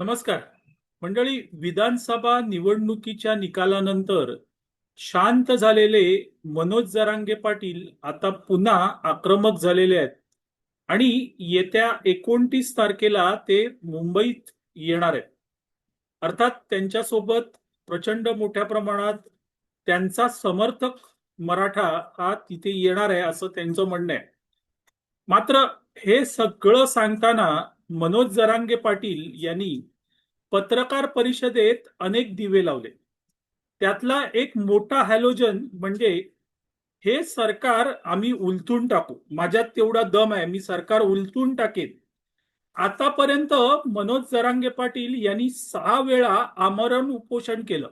नमस्कार. मंडळी विधानसभा निवडणुकीच्या निकालानंतर शांत झालेले मनोज जरांगे पाटील आता पुन्हा आक्रमक झालेले आहेत. आणि येत्या एकोणतीस तारखेला ते मुंबईत येणार आहेत. अर्थात त्यांच्यासोबत प्रचंड मोठ्या प्रमाणात त्यांचा समर्थक मराठा हा तिथे येणार आहे असं त्यांचं म्हणणं आहे. मात्र हे सगळं सांगताना मनोज जरांगे पाटील यांनी पत्रकार परिषदेत अनेक दिवे लावले. त्यातला एक मोठा हॅलोजन म्हणजे हे सरकार आम्ही उलथून टाकू. माझ्यात तेवढा दम आहे मी सरकार उलथून टाकेन. आतापर्यंत मनोज जरांगे पाटील यांनी सहा वेळा आमरण उपोषण केलं.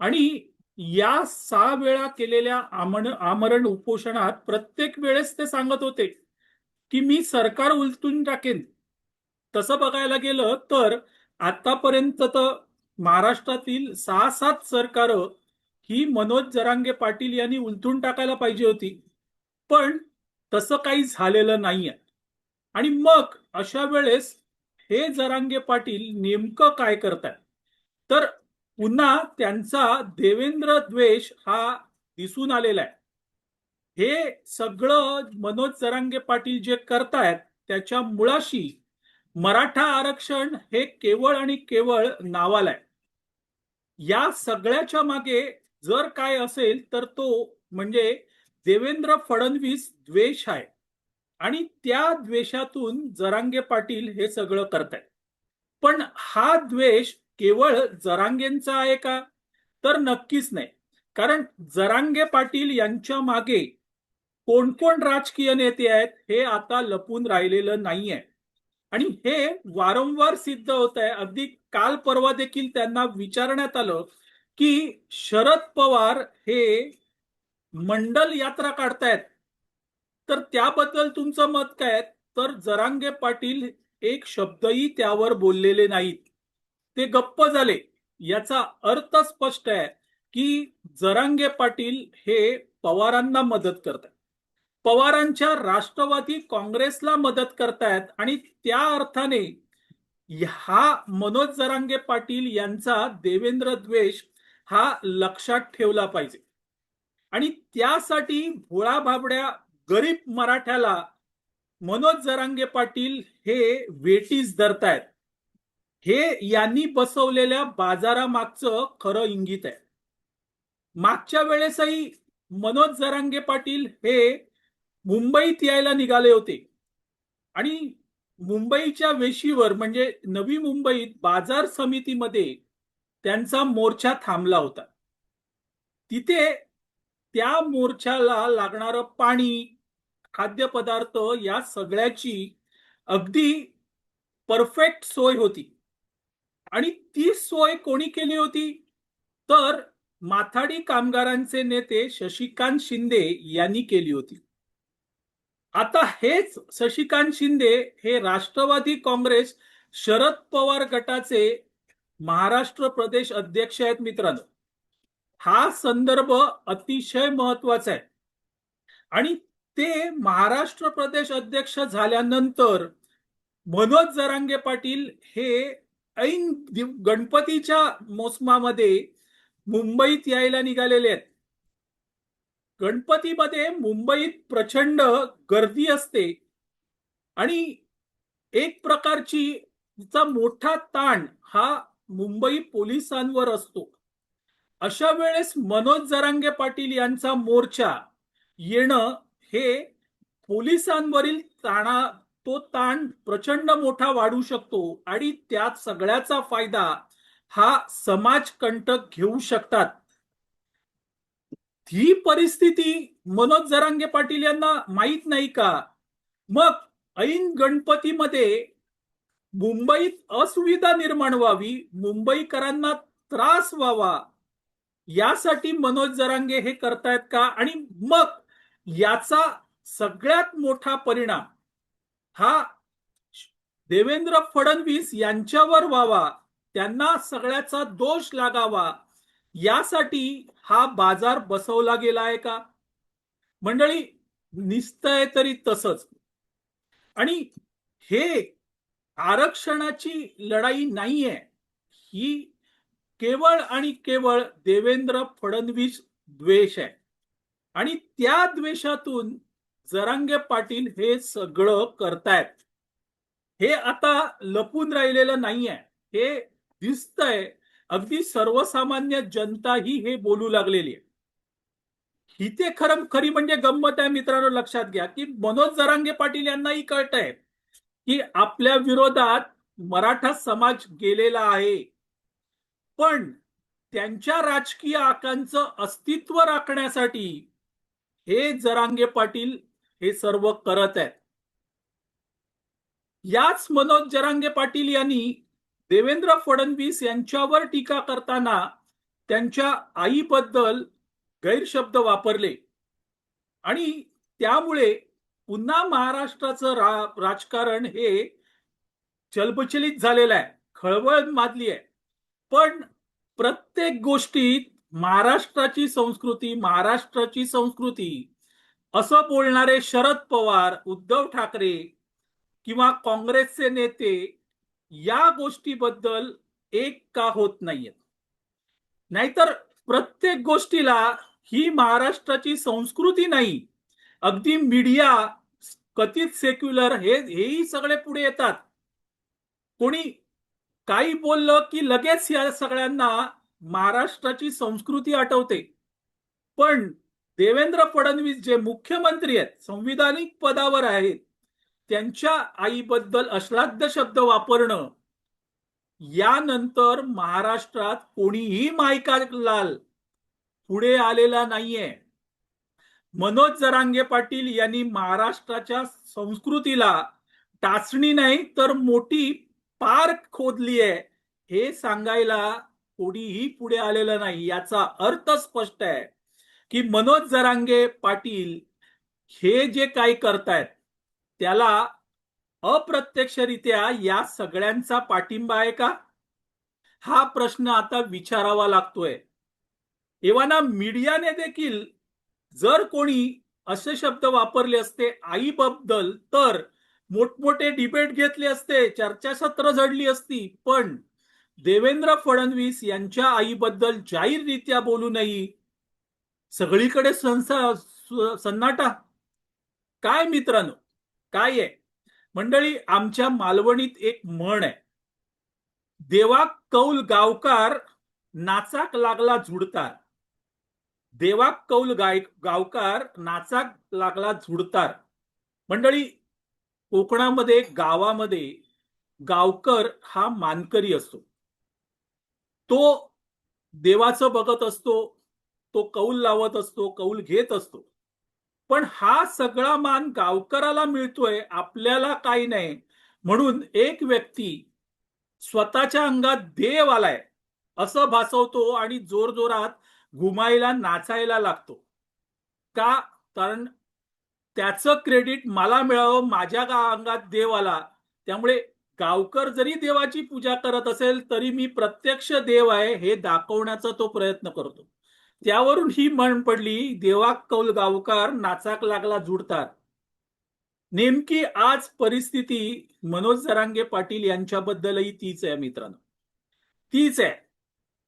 आणि या सहा वेळा केलेल्या आमरण आमरण उपोषणात प्रत्येक वेळेस ते सांगत होते की मी सरकार उलटून टाकेन. तसं बघायला गेलं तर आतापर्यंत तर महाराष्ट्रातील सहा सात सरकार ही मनोज जरांगे पाटील यांनी उलथून टाकायला पाहिजे होती. पण तसं काही झालेलं नाहीये. आणि मग अशा वेळेस हे जरांगे पाटील नेमकं काय करताय तर पुन्हा त्यांचा देवेंद्र द्वेष हा दिसून आलेला आहे हे सगळं मनोज जरांगे पाटील जे करतायत त्याच्या मुळाशी मराठा आरक्षण हे केवळ आणि केवळ नावाला आहे या सगळ्याच्या मागे जर काय असेल तर तो म्हणजे देवेंद्र फडणवीस द्वेष आहे. आणि त्या द्वेषातून जरांगे पाटील हे सगळं करतायत. पण हा द्वेष केवळ जरांगेंचा आहे का? तर नक्कीच नाही. कारण जरांगे पाटील यांच्या मागे कोण कोण राजकीय नेते आहेत हे आता लपून राहिलेलं नाहीये. आणि हे वारंवार सिद्ध होत आहे. अगदी काल परवा देखील त्यांना विचारण्यात आलं की शरद पवार हे मंडल यात्रा काढतायत. तर त्याबद्दल तुमचं मत काय तर जरांगे पाटील एक शब्दही त्यावर बोललेले नाहीत. ते गप्प झाले. याचा अर्थ स्पष्ट आहे की जरांगे पाटील हे पवारांना मदत करतात पवारांच्या राष्ट्रवादी काँग्रेसला मदत करतायत आणि त्या अर्थाने हा मनोज जरांगे पाटील यांचा देवेंद्र द्वेष हा लक्षात ठेवला पाहिजे. आणि त्यासाठी भोळा भाबड्या गरीब मराठ्याला मनोज जरांगे पाटील हे वेटीस धरतायत. हे यांनी बसवलेल्या बाजारामागचं खरं इंगित आहे. मागच्या वेळेसही मनोज जरांगे पाटील हे मुंबईत यायला निघाले होते. आणि मुंबईच्या वेशीवर म्हणजे नवी मुंबईत बाजार समितीमध्ये त्यांचा मोर्चा थांबला होता. तिथे त्या मोर्चाला लागणारं पाणी खाद्यपदार्थ या सगळ्याची अगदी परफेक्ट सोय होती. आणि ती सोय कोणी केली होती? तर माथाडी कामगारांचे नेते शशिकांत शिंदे यांनी केली होती. आता हेच शशिकांत शिंदे हे राष्ट्रवादी काँग्रेस शरद पवार गटाचे महाराष्ट्र प्रदेश अध्यक्ष आहेत मित्रांनो. हा संदर्भ अतिशय महत्त्वाचा आहे. आणि ते महाराष्ट्र प्रदेश अध्यक्ष झाल्यानंतर मनोज जरांगे पाटील हे ऐन गणपतीच्या मोसमामध्ये मुंबईत यायला निघालेले आहेत. गणपतीमध्ये मुंबईत प्रचंड गर्दी असते. आणि एक प्रकारची चा मोठा ताण हा मुंबई पोलिसांवर असतो. अशा वेळेस मनोज जरांगे पाटील यांचा मोर्चा येणं हे पोलिसांवरील ताणा तो ताण प्रचंड मोठा वाढू शकतो आणि त्यात सगळ्याचा फायदा हा समाजकंटक घेऊ शकतात. ही परिस्थिती मनोज जरांगे पाटील यांना माहीत नाही का? मग ऐन गणपतीमध्ये मुंबईत असुविधा निर्माण व्हावी मुंबईकरांना त्रास व्हावा यासाठी मनोज जरांगे हे करतायत का? आणि मग याचा सगळ्यात मोठा परिणाम हा देवेंद्र फडणवीस यांच्यावर व्हावा त्यांना सगळ्याचा दोष लागावा यासाठी हा बाजार बसवला गेला आहे का? मंडळी निसतंय तरी तसंच. आणि हे आरक्षणाची लढाई नाहीये. ही केवळ आणि केवळ देवेंद्र फडणवीस द्वेष आहे. आणि त्या द्वेषातून जरांगे पाटील हे सगळं करतायत. हे आता लपून राहिलेलं नाहीये. हे दिसतंय अगदी सर्वसामान्य जनता ही हे बोलू लागलेली आहे. हिते खरं खरी म्हणजे गंमत आहे मित्रांनो लक्षात घ्या की मनोज जरांगे पाटील यांनाही कळत आहे की आपल्या विरोधात मराठा समाज गेलेला आहे. पण त्यांच्या राजकीय आकांचं अस्तित्व राखण्यासाठी हे जरांगे पाटील हे सर्व करत आहेत. याच मनोज जरांगे पाटील यांनी देवेंद्र फडणवीस यांच्यावर टीका करताना त्यांच्या आईबद्दल गैरशब्द वापरले. आणि त्यामुळे पुन्हा महाराष्ट्राचं रा, राजकारण हे चलबचलित झालेलं आहे. खळबळ माजली आहे. पण प्रत्येक गोष्टीत महाराष्ट्राची संस्कृती महाराष्ट्राची संस्कृती असं बोलणारे शरद पवार उद्धव ठाकरे किंवा काँग्रेसचे नेते या गोष्टीबद्दल एक का होत नाहीयेत? नाहीतर प्रत्येक गोष्टीला ही महाराष्ट्राची संस्कृती नाही. अगदी मीडिया कथित सेक्युलर हे हेही सगळे पुढे येतात. कोणी काही बोललं की लगेच या सगळ्यांना महाराष्ट्राची संस्कृती आठवते. पण देवेंद्र फडणवीस जे मुख्यमंत्री आहेत संविधानिक पदावर आहेत त्यांच्या आईबद्दल अश्लाघ्य शब्द वापरणं यानंतर महाराष्ट्रात कोणीही मायका लाल पुढे आलेला नाहीये. मनोज जरांगे पाटील यांनी महाराष्ट्राच्या संस्कृतीला टाचणी नाही तर मोठी पार्क खोदली आहे हे सांगायला कोणीही पुढे आलेलं नाही. याचा अर्थ स्पष्ट आहे की मनोज जरांगे पाटील हे जे काही करतायत त्याला अप्रत्यक्षरित्या या सगळ्यांचा पाठिंबा आहे का? हा प्रश्न आता विचारावा लागतोय. एव्हाना मीडियाने देखील जर कोणी असे शब्द वापरले असते आईबद्दल तर मोठमोठे डिबेट घेतले असते चर्चासत्र झडली असती पण देवेंद्र फडणवीस यांच्या आईबद्दल जाहीररित्या बोलूनही सगळीकडे संसा सन्नाटा. काय मित्रांनो? काय आहे? मंडळी आमच्या मालवणीत एक म्हण आहे. देवा कौल गावकार नाचाक लागला झुडतार. देवा कौल गाय गावकार नाचाक लागला झुडतार. मंडळी कोकणामध्ये गावामध्ये गावकर हा मानकरी असतो. तो देवाचं बघत असतो तो कौल लावत असतो कौल घेत असतो. पण हा सगळा मान गावकराला मिळतोय आपल्याला काही नाही. म्हणून एक व्यक्ती स्वतःच्या अंगात देव आलाय असं भासवतो आणि जोरजोरात घुमायला नाचायला लागतो. का? कारण त्याचं क्रेडिट मला मिळावं माझ्या गा अंगात देव आला. त्यामुळे गावकर जरी देवाची पूजा करत असेल तरी मी प्रत्यक्ष देव आहे हे दाखवण्याचा तो प्रयत्न करतो. त्यावरून ही म्हण पडली देवा कौल गावकार नाचाक लागला जुडतात. नेमकी आज परिस्थिती मनोज जरांगे पाटील यांच्याबद्दलही तीच आहे मित्रांनो. तीच आहे.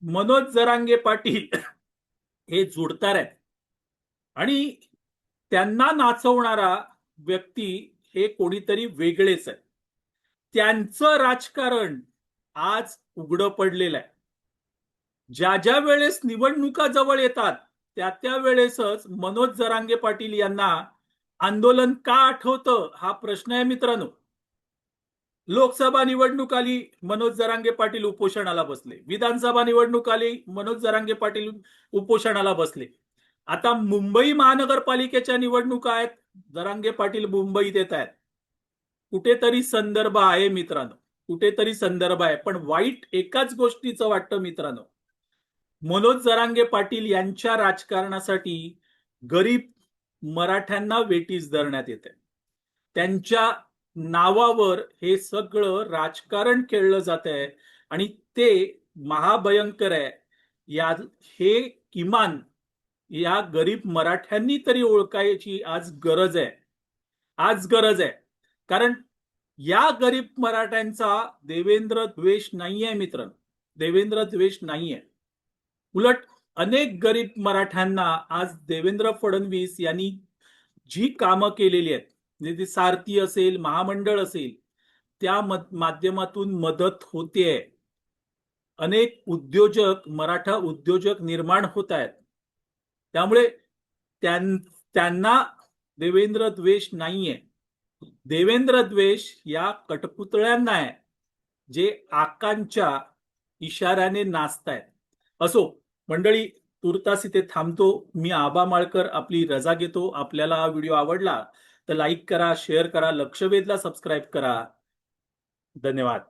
मनोज जरांगे पाटील हे जुडतार आहेत. आणि त्यांना नाचवणारा व्यक्ती हे कोणीतरी वेगळेच आहे त्यांचं राजकारण आज उघडं पडलेलं आहे. ज्या ज्या वेळेस निवडणुका जवळ येतात त्या त्या वेळेसच मनोज जरांगे पाटील यांना आंदोलन का आठवतं हा प्रश्न आहे मित्रांनो. लोकसभा निवडणूक आली मनोज जरांगे पाटील उपोषणाला बसले. विधानसभा निवडणूक आली मनोज जरांगे पाटील उपोषणाला बसले. आता मुंबई महानगरपालिकेच्या निवडणुका आहेत जरांगे पाटील मुंबईत येत आहेत. कुठेतरी संदर्भ आहे मित्रांनो. कुठेतरी संदर्भ आहे पण वाईट एकाच गोष्टीचं वाटतं मित्रांनो. मनोज जरांगे पाटील यांच्या राजकारणासाठी गरीब मराठ्यांना वेटीस धरण्यात येते त्यांच्या नावावर हे सगळं राजकारण खेळलं जात आहे आणि ते महाभयंकर आहे. या हे किमान या गरीब मराठ्यांनी तरी ओळखायची आज गरज आहे. आज गरज आहे. कारण या गरीब मराठ्यांचा देवेंद्र द्वेष नाहीये मित्र देवेंद्र द्वेष नाहीये. उलट अनेक गरीब मराठ्यांना आज देवेंद्र फडणवीस यांनी जी कामं केलेली आहेत म्हणजे ती सारथी असेल महामंडळ असेल त्या माध्यमातून मदत होते अनेक उद्योजक मराठा उद्योजक निर्माण होत आहेत. त्यामुळे त्यां- त्यांना देवेंद्र द्वेष नाहीये. देवेंद्र द्वेष या कटपुतळ्यांना आहे जे आकांच्या इशाऱ्याने नाचतायत. असो मंडळी तुर्तास इथे थांबतो. मी आबा माळकर आपली रजा घेतो. आपल्याला हा व्हिडिओ आवडला तर लाईक करा शेअर करा लक्ष वेधला सबस्क्राईब करा. धन्यवाद.